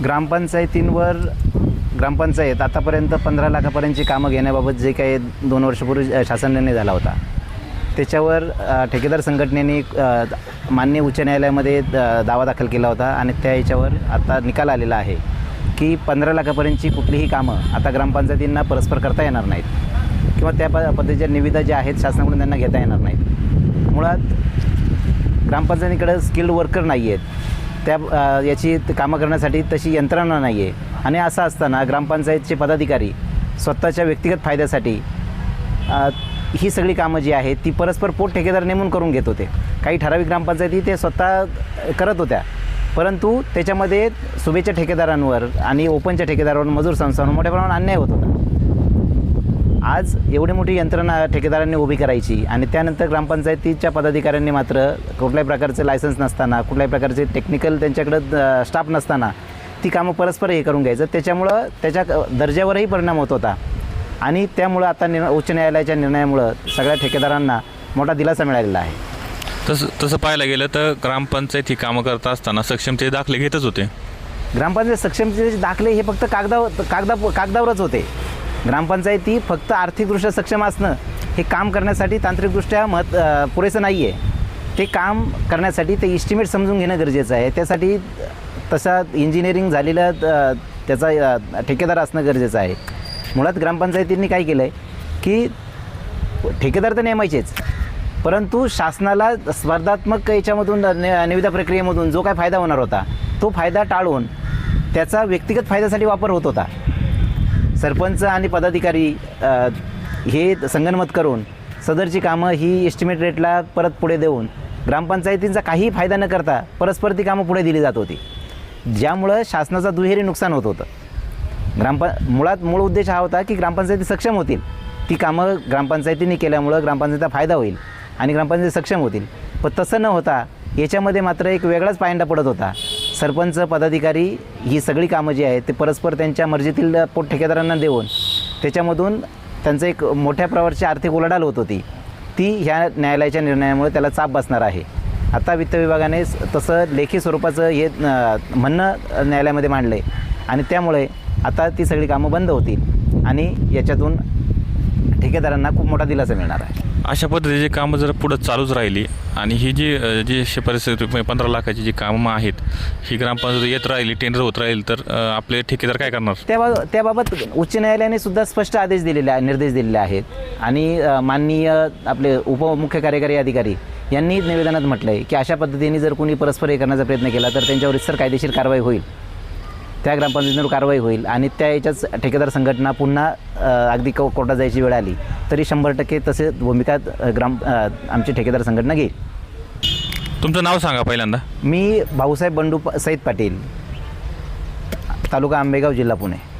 ग्रामपंचायतींवर ग्रामपंचायत आतापर्यंत पंधरा लाखापर्यंतची कामं घेण्याबाबत जे काही दोन वर्षपूर्वी शासन निर्णय झाला होता. त्याच्यावर ठेकेदार संघटनेने मान्य उच्च न्यायालयामध्ये दावा दाखल केला होता आणि त्या याच्यावर आता निकाल आलेला आहे की पंधरा लाखापर्यंतची कुठलीही कामं आता ग्रामपंचायतींना परस्पर करता येणार नाहीत किंवा त्या प पद्धतीच्या निविदा ज्या आहेत शासनाकडून त्यांना घेता येणार नाहीत. मुळात ग्रामपंचायतीकडे स्किल्ड वर्कर नाही आहेत त्या याची कामं करण्यासाठी तशी यंत्रणा नाही आहे आणि असं असताना ग्रामपंचायतचे पदाधिकारी स्वतःच्या व्यक्तिगत फायद्यासाठी ही सगळी कामं जी आहेत ती परस्पर पोट ठेकेदार नेमून करून घेत होते. काही ठराविक ग्रामपंचायती ते स्वतः करत होत्या. परंतु त्याच्यामध्ये सुबेच्या ठेकेदारांवर आणि ओपनच्या ठेकेदारांवर मजूर संस्थांवर मोठ्या प्रमाणात अन्याय होत होता. आज एवढी मोठी यंत्रणा ठेकेदारांनी उभी करायची आणि त्यानंतर ग्रामपंचायतीच्या पदाधिकाऱ्यांनी मात्र कुठल्याही प्रकारचं लायसन्स नसताना कुठल्याही प्रकारचे टेक्निकल त्यांच्याकडं स्टाफ नसताना ती कामं परस्पर हे करून घ्यायचं. त्याच्यामुळं त्याच्या दर्जावरही परिणाम होत होता. आणि त्यामुळं आता निर् उच्च न्यायालयाच्या निर्णयामुळं सगळ्या ठेकेदारांना मोठा दिलासा मिळालेला आहे. तसं तसं पाहायला गेलं तर ग्रामपंचायत ही कामं करत असताना सक्षमते दाखले घेतच होते. ग्रामपंचायत सक्षमतेचे दाखले हे फक्त कागदावर कागदा कागदावरच होते. ग्रामपंचायती फक्त आर्थिकदृष्ट्या सक्षम असणं हे काम करण्यासाठी तांत्रिकदृष्ट्या महत् पुरेसं नाही आहे ते काम करण्यासाठी ते इस्टिमेट समजून घेणं गरजेचं आहे. त्यासाठी तसा इंजिनिअरिंग झालेला त्याचा ठेकेदार असणं गरजेचं आहे. मुळात ग्रामपंचायतींनी काय केलं आहे की ठेकेदार तर नेमायचेच परंतु शासनाला स्पर्धात्मक याच्यामधून नि- निविदा प्रक्रियेमधून जो काय फायदा होणार होता तो फायदा टाळून त्याचा व्यक्तिगत फायद्यासाठी वापर होत होता. सरपंच आणि पदाधिकारी अ, हे संगनमत करून सदरची कामं ही एस्टिमेट रेटला परत पुढे देऊन ग्रामपंचायतींचा काहीही फायदा न करता परस्पर ती कामं पुढे दिली जात होती. ज्यामुळं शासनाचा दुहेरी नुकसान होत होतं. ग्रामपं मुळात मूळ उद्देश हा होता की ग्रामपंचायती सक्षम होतील. ती कामं ग्रामपंचायतींनी केल्यामुळं ग्रामपंचायतीचा फायदा होईल आणि ग्रामपंचायती सक्षम होतील. पण तसं न होता याच्यामध्ये मात्र एक वेगळाच पायंडा पडत होता. सरपंच पदाधिकारी ही सगळी कामं जी आहेत ते परस्पर त्यांच्या मर्जीतील पोट ठेकेदारांना देऊन त्याच्यामधून त्यांचं एक मोठ्या प्रकारची आर्थिक उलाढाल होत होती. ती ह्या न्यायालयाच्या निर्णयामुळे त्याला चाप बसणार आहे. आता वित्त विभागाने तसं लेखी स्वरूपाचं हे म्हणणं न्यायालयामध्ये मांडलं आहे आणि त्यामुळे आता ती सगळी कामं बंद होतील आणि याच्यातून ठेकेदारांना खूप मोठा दिलासा मिळणार आहे. अशा पद्धतीचे कामं जर पुढं चालूच राहिली आणि ही जी जी शिफारस पंधरा लाखाची जी कामं आहेत ही ग्रामपंचायत येत राहिली टेंडर होत राहील तर आपले ठेकेदार काय करणार? त्या त्याबाबत उच्च न्यायालयाने सुद्धा स्पष्ट आदेश दिलेले आहे निर्देश दिलेले आहेत. आणि माननीय आपले उपमुख्य कार्यकारी अधिकारी यांनी निवेदनात म्हटलं आहे की अशा पद्धतीने जर कोणी परस्पर हे करण्याचा प्रयत्न केला तर त्यांच्यावर इतर कायदेशीर कारवाई होईल. त्या ग्रामपंचायतीवर कारवाई होईल आणि त्या याच्याच ठेकेदार संघटना पुन्हा अगदी को कोर्टात जायची वेळ आली तरी शंभर टक्के तसे भूमिका ग्राम आमची ठेकेदार संघटना घेईल. तुमचं नाव सांगा पहिल्यांदा. मी भाऊसाहेब बंडू प- सईद पाटील तालुका आंबेगाव जिल्हा पुणे.